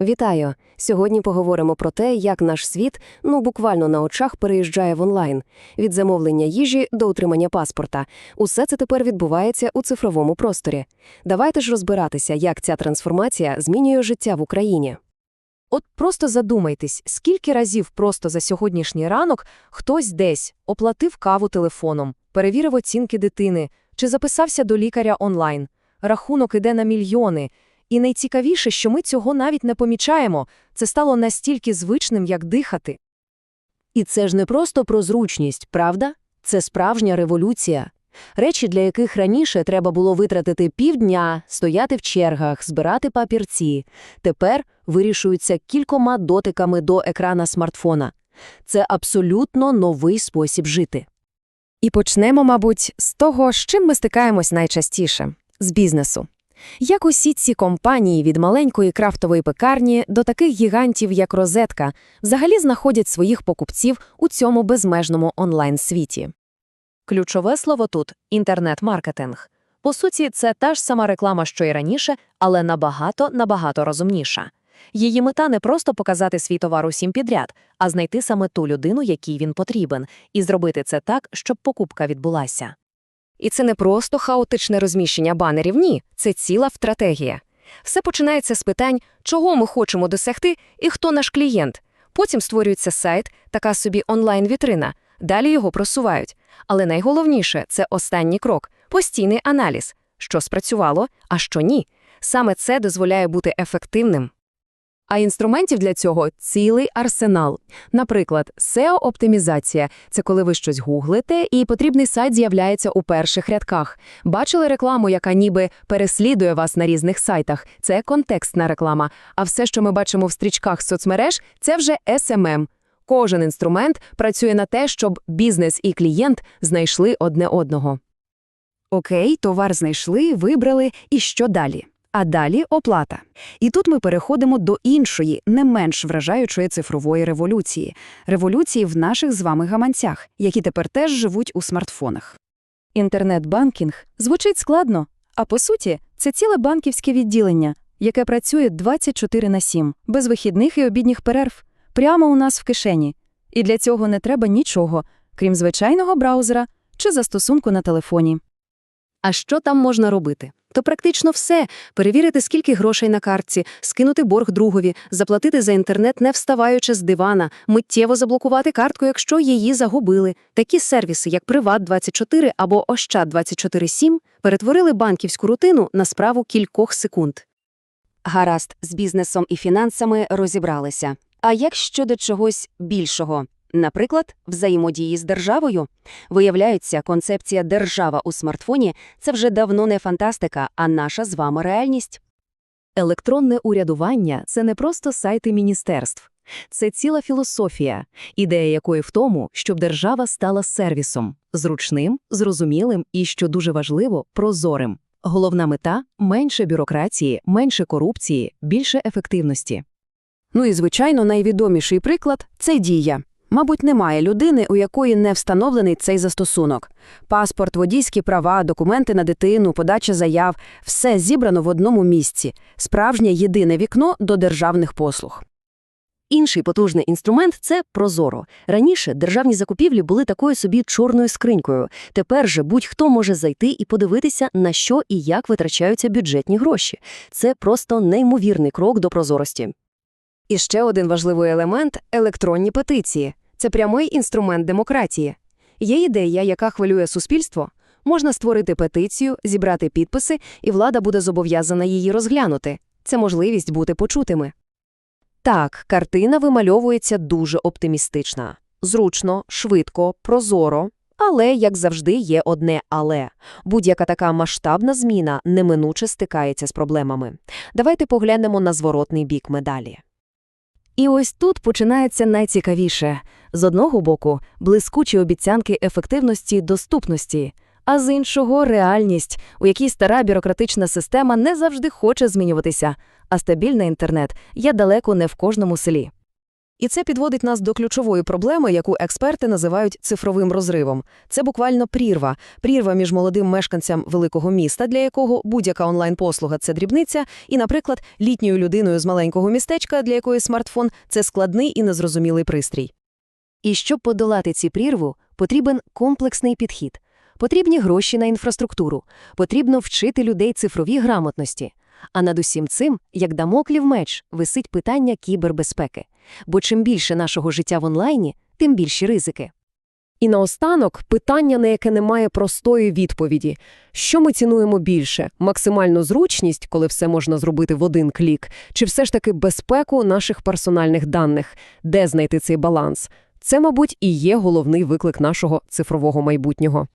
Вітаю! Сьогодні поговоримо про те, як наш світ, ну буквально на очах, переїжджає в онлайн від замовлення їжі до утримання паспорта. Усе це тепер відбувається у цифровому просторі. Давайте ж розбиратися, як ця трансформація змінює життя в Україні. От просто задумайтесь, скільки разів просто за сьогоднішній ранок хтось десь оплатив каву телефоном, перевірив оцінки дитини чи записався до лікаря онлайн. Рахунок іде на мільйони. І найцікавіше, що ми цього навіть не помічаємо. Це стало настільки звичним, як дихати. І це ж не просто про зручність, правда? Це справжня революція. Речі, для яких раніше треба було витратити півдня, стояти в чергах, збирати папірці, тепер вирішуються кількома дотиками до екрана смартфона. Це абсолютно новий спосіб жити. І почнемо, мабуть, з того, з чим ми стикаємось найчастіше – з бізнесу. Як усі ці компанії від маленької крафтової пекарні до таких гігантів, як Розетка, взагалі знаходять своїх покупців у цьому безмежному онлайн-світі. Ключове слово тут – інтернет-маркетинг. По суті, це та ж сама реклама, що й раніше, але набагато-набагато розумніша. Її мета не просто показати свій товар усім підряд, а знайти саме ту людину, якій він потрібен, і зробити це так, щоб покупка відбулася. І це не просто хаотичне розміщення банерів, ні, це ціла стратегія. Все починається з питань, чого ми хочемо досягти і хто наш клієнт. Потім створюється сайт, така собі онлайн-вітрина, далі його просувають. Але найголовніше це останній крок постійний аналіз, що спрацювало, а що ні. Саме це дозволяє бути ефективним. А інструментів для цього цілий арсенал. Наприклад, SEO-оптимізація – це коли ви щось гуглите, і потрібний сайт з'являється у перших рядках. Бачили рекламу, яка ніби переслідує вас на різних сайтах. Це контекстна реклама. А все, що ми бачимо в стрічках соцмереж, це вже SMM. Кожен інструмент працює на те, щоб бізнес і клієнт знайшли одне одного. Окей, товар знайшли, вибрали, і що далі? А далі оплата. І тут ми переходимо до іншої, не менш вражаючої цифрової революції – революції в наших з вами гаманцях, які тепер теж живуть у смартфонах. Інтернет-банкінг звучить складно, а по суті, це ціле банківське відділення, яке працює 24 на 7, без вихідних і обідніх перерв, прямо у нас в кишені. І для цього не треба нічого, крім звичайного браузера чи застосунку на телефоні. А що там можна робити? То практично все – перевірити, скільки грошей на картці, скинути борг другові, заплатити за інтернет, не вставаючи з дивана, миттєво заблокувати картку, якщо її загубили. Такі сервіси, як Приват24 або Ощад247, перетворили банківську рутину на справу кількох секунд. Гаразд, з бізнесом і фінансами розібралися. А як щодо чогось більшого? Наприклад, взаємодії з державою? Виявляється, концепція «держава у смартфоні» – це вже давно не фантастика, а наша з вами реальність. Електронне урядування – це не просто сайти міністерств. Це ціла філософія, ідея якої в тому, щоб держава стала сервісом – зручним, зрозумілим і, що дуже важливо, прозорим. Головна мета – менше бюрократії, менше корупції, більше ефективності. Ну і, звичайно, найвідоміший приклад – це Дія. Мабуть, немає людини, у якої не встановлений цей застосунок. Паспорт, водійські права, документи на дитину, подача заяв – все зібрано в одному місці. Справжнє єдине вікно до державних послуг. Інший потужний інструмент – це Прозоро. Раніше державні закупівлі були такою собі чорною скринькою. Тепер же будь-хто може зайти і подивитися, на що і як витрачаються бюджетні гроші. Це просто неймовірний крок до прозорості. І ще один важливий елемент – електронні петиції. Це прямий інструмент демократії. Є ідея, яка хвилює суспільство. Можна створити петицію, зібрати підписи, і влада буде зобов'язана її розглянути. Це можливість бути почутими. Так, картина вимальовується дуже оптимістична. Зручно, швидко, прозоро. Але, як завжди, є одне «але». Будь-яка така масштабна зміна неминуче стикається з проблемами. Давайте поглянемо на зворотний бік медалі. І ось тут починається найцікавіше. З одного боку – блискучі обіцянки ефективності доступності, а з іншого – реальність, у якій стара бюрократична система не завжди хоче змінюватися, а стабільний інтернет є далеко не в кожному селі. І це підводить нас до ключової проблеми, яку експерти називають цифровим розривом. Це буквально прірва. Прірва між молодим мешканцем великого міста, для якого будь-яка онлайн-послуга – це дрібниця, і, наприклад, літньою людиною з маленького містечка, для якої смартфон – це складний і незрозумілий пристрій. І щоб подолати ці прірву, потрібен комплексний підхід. Потрібні гроші на інфраструктуру, потрібно вчити людей цифровій грамотності. А над усім цим, як дамоклів меч, висить питання кібербезпеки. Бо чим більше нашого життя в онлайні, тим більші ризики. І наостанок питання, на яке немає простої відповіді. Що ми цінуємо більше? Максимальну зручність, коли все можна зробити в один клік, чи все ж таки безпеку наших персональних даних? Де знайти цей баланс? Це, мабуть, і є головний виклик нашого цифрового майбутнього.